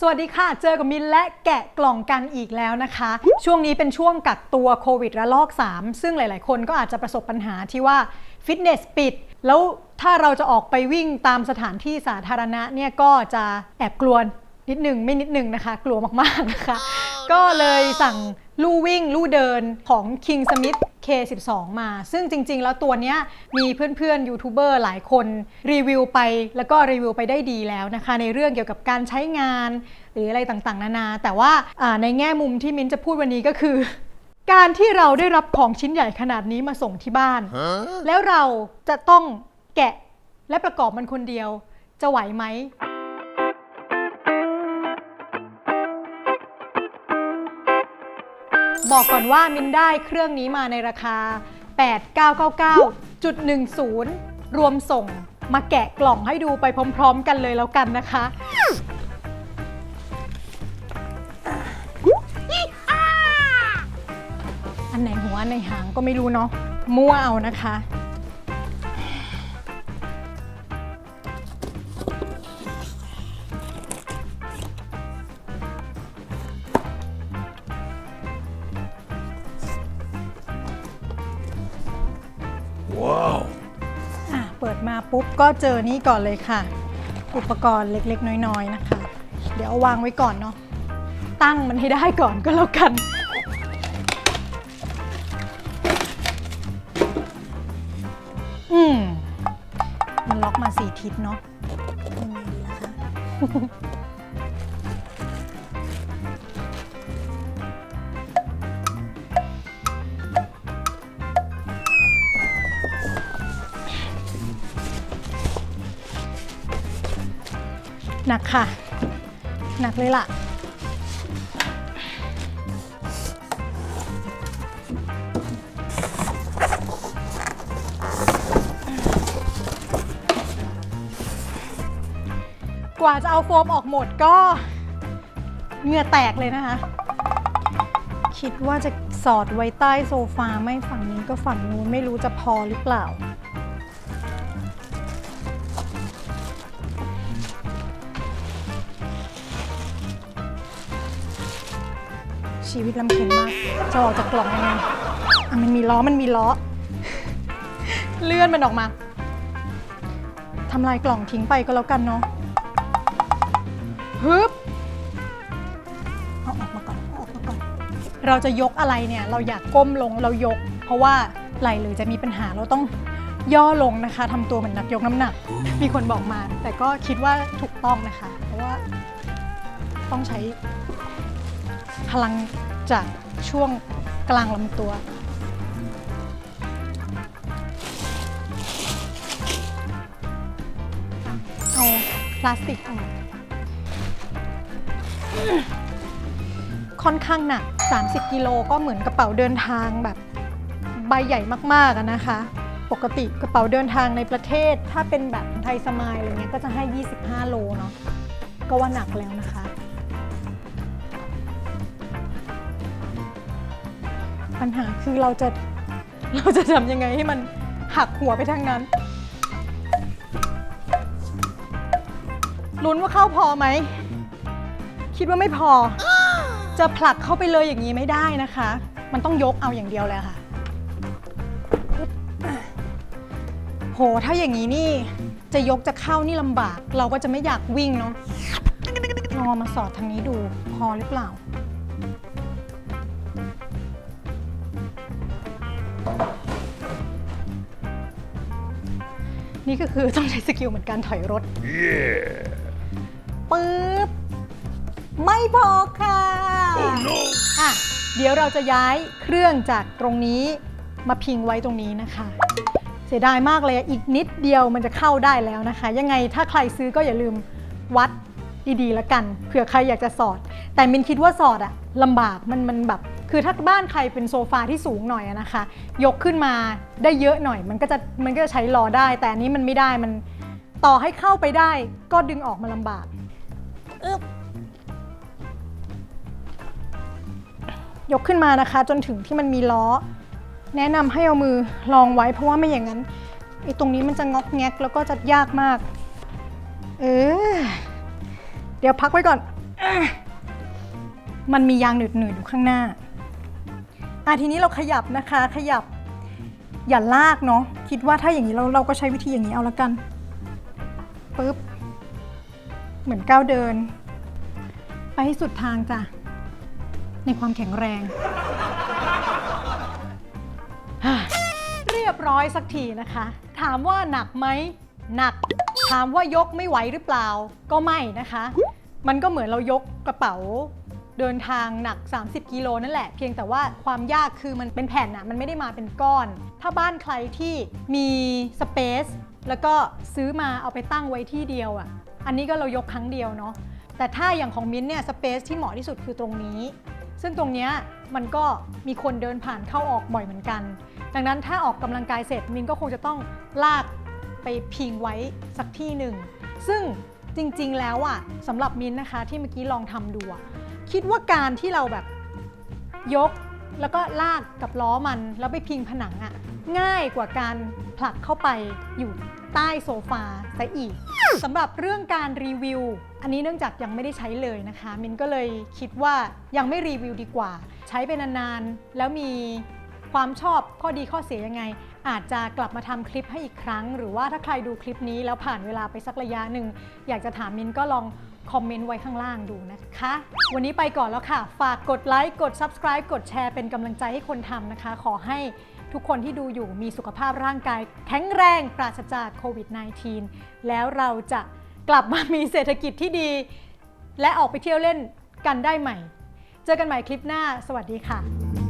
สวัสดีค่ะ เจอกับมินและแกะกล่องกันอีกแล้วนะคะ ช่วงนี้เป็นช่วงกักตัวโควิดระลอก 3 ซึ่งหลาย ๆ คนก็อาจจะประสบปัญหาที่ว่าฟิตเนสปิด แล้วถ้าเราจะออกไปวิ่งตามสถานที่สาธารณะเนี่ยก็จะแอบกลัวนิดหนึ่งไม่นิดหนึ่งนะคะ กลัวมาก ๆ นะคะ ก็เลยสั่ง ลู่วิ่งลู่เดินของ King Smith K12 มา ซึ่งจริง ๆ แล้วตัวเนี้ยมีเพื่อนๆยูทูบเบอร์หลายคนรีวิวไป แล้วก็รีวิวไปได้ดีแล้วนะคะ ในเรื่องเกี่ยวกับการใช้งาน หรืออะไรต่างๆ นานา แต่ว่าอ่าในแง่มุมที่มิ้นจะพูดวันนี้ก็คือ การที่เราได้รับของชิ้นใหญ่ขนาดนี้มาส่งที่บ้าน แล้วเราจะต้องแกะและประกอบมันคนเดียวจะไหวไหม บอกก่อนว่ามินได้เครื่องนี้มาในราคา 8999.10 รวมส่งมาแกะกล่องให้ดูไปพร้อมๆ กันเลยแล้วกันนะคะ อันไหนหัวอันไหนหางก็ไม่รู้เนาะมั่วเอานะคะอะ ปุ๊บก็เจอนี่ก่อนเลยค่ะ อุปกรณ์เล็กๆ น้อยๆนะคะ เดี๋ยวเอาวางไว้ก่อนเนาะตั้งมันให้ได้ก่อนก็แล้วกัน อืมมันล็อกมาสี่ทิศเนาะยังไงดีล่ะคะ หนักค่ะ หนักเลยล่ะ กว่าจะเอาโฟมออกหมดก็เหงื่อแตกเลยนะคะ คิดว่าจะสอดไว้ใต้โซฟาไม่ฝั่งนี้ก็ฝั่งนู้นไม่รู้จะพอหรือเปล่า ชีวิตลำเค็ญมาก จะออกจากกล่องยังไงอะมันมีล้อ มันมีล้อ เลื่อนมันออกมา ทำลายกล่องทิ้งไปก็แล้วกันเนาะฮึบเอาออกมาก่อนเอาออกมาก่อน เราจะยกอะไรเนี่ย เราอยากก้มลงเรายก เพราะว่าไหลหรือจะมีปัญหาเราต้องย่อลงนะคะทำตัวเหมือนนักยกน้ำหนัก มีคนบอกมา แต่ก็คิดว่าถูกต้องนะคะ เพราะว่าต้องใช้พลัง จากช่วงกลางลำตัว เอาพลาสติกออกค่อนข้างหนัก 30 กิโลก็เหมือนกระเป๋าเดินทางแบบใบใหญ่มากๆอะนะคะ ปกติกระเป๋าเดินทางในประเทศ ถ้าเป็นแบบไทยสมายอะไรเงี้ยก็จะให้ 25 โลเนาะก็ว่าหนักแล้วนะคะ ปัญหาคือเราจะเราจะทำยังไงให้มันหักหัวไปทางนั้นลุ้นว่าเข้าพอไหม คิดว่าไม่พอ จะผลักเข้าไปเลยอย่างนี้ไม่ได้นะคะ มันต้องยกเอาอย่างเดียวเลยค่ะ โห ถ้าอย่างนี้นี่ จะยกจะเข้านี่ลำบาก เราก็จะไม่อยากวิ่งเนาะลองเอามาสอดทางนี้ดูพอหรือเปล่า นี่ก็คือต้องใช้สกิลเหมือนการถอยรถ ปึ๊บ ไม่พอค่ะอะ เดี๋ยวเราจะย้ายเครื่องจากตรงนี้มาพิงไว้ตรงนี้นะคะ เสียดายมากเลยอีกนิดเดียวมันจะเข้าได้แล้วนะคะ ยังไงถ้าใครซื้อก็อย่าลืมวัดดีๆแล้วกันเผื่อใครอยากจะสอด แต่มินคิดว่าสอดอะลำบากมันมันแบบ คือถ้าบ้านใครเป็นโซฟาที่สูงหน่อยนะคะ ยกขึ้นมาได้เยอะหน่อย มันก็จะมันก็จะใช้รอได้ แต่อันนี้มันไม่ได้มันต่อให้เข้าไปได้ ก็ดึงออกมาลำบากอึบยกขึ้นมานะคะ จนถึงที่มันมีล้อ แนะนำให้เอามือรองไว้เพราะว่าไม่อย่างนั้นไอ้ตรงนี้มันจะงอกแงกแล้วก็จะยากมาก เออ เดี๋ยวพักไว้ก่อนออมันมียางหนืดๆอยู่ข้างหน้า อะทีนี้เราขยับนะคะ ขยับ อย่าลากเนาะคิดว่าถ้าอย่างนี้เราเราก็ใช้วิธีอย่างนี้เอาละกันปึ๊บเหมือนก้าวเดิน ไปให้สุดทางจ้ะในความแข็งแรง เรียบร้อยสักทีนะคะ ถามว่าหนักไหมหนัก ถามว่ายกไม่ไหวหรือเปล่า ก็ไม่นะคะ มันก็เหมือนเรายกกระเป๋า เดินทางหนัก 30 กิโลนั่นแหละ เพียงแต่ว่าความยากคือมันเป็นแผ่นอะมันไม่ได้มาเป็นก้อน ถ้าบ้านใครที่มีสเปซแล้วก็ซื้อมาเอาไปตั้งไว้ที่เดียวอะอันนี้ก็เรายกครั้งเดียวเนาะแต่ถ้าอย่างของมิ้นเนี่ยสเปซที่เหมาะที่สุดคือตรงนี้ ซึ่งตรงเนี้ยมันก็มีคนเดินผ่านเข้าออกบ่อยเหมือนกัน ดังนั้นถ้าออกกำลังกายเสร็จมินก็คงจะต้องลากไปพิงไว้สักที่หนึ่ง ซึ่งจริงๆแล้วอะสำหรับมินนะคะที่เมื่อกี้ลองทำดูอะ คิดว่าการที่เราแบบยกแล้วก็ลากกับล้อมันแล้วไปพิงผนังอะง่ายกว่าการผลักเข้าไปอยู่ใต้โซฟาซะอีกสำหรับเรื่องการรีวิว อันนี้เนื่องจากยังไม่ได้ใช้เลยนะคะ มินก็เลยคิดว่ายังไม่รีวิวดีกว่า ใช้ไปนานๆแล้วมีความชอบข้อดีข้อเสียยังไง อาจจะกลับมาทำคลิปให้อีกครั้ง หรือว่าถ้าใครดูคลิปนี้แล้วผ่านเวลาไปสักระยะหนึ่ง อยากจะถามมินก็ลองคอมเมนต์ไว้ข้างล่างดูนะคะ วันนี้ไปก่อนแล้วค่ะ ฝากกดไลค์ กด Subscribe กดแชร์เป็นกำลังใจให้คนทำนะคะ ขอให้ทุกคนที่ดูอยู่มีสุขภาพร่างกาย แข็งแรงปราศจากโควิด -19 แล้วเราจะกลับมามีเศรษฐกิจที่ดี และออกไปเที่ยวเล่นกันได้ใหม่ เจอกันใหม่คลิปหน้า สวัสดีค่ะ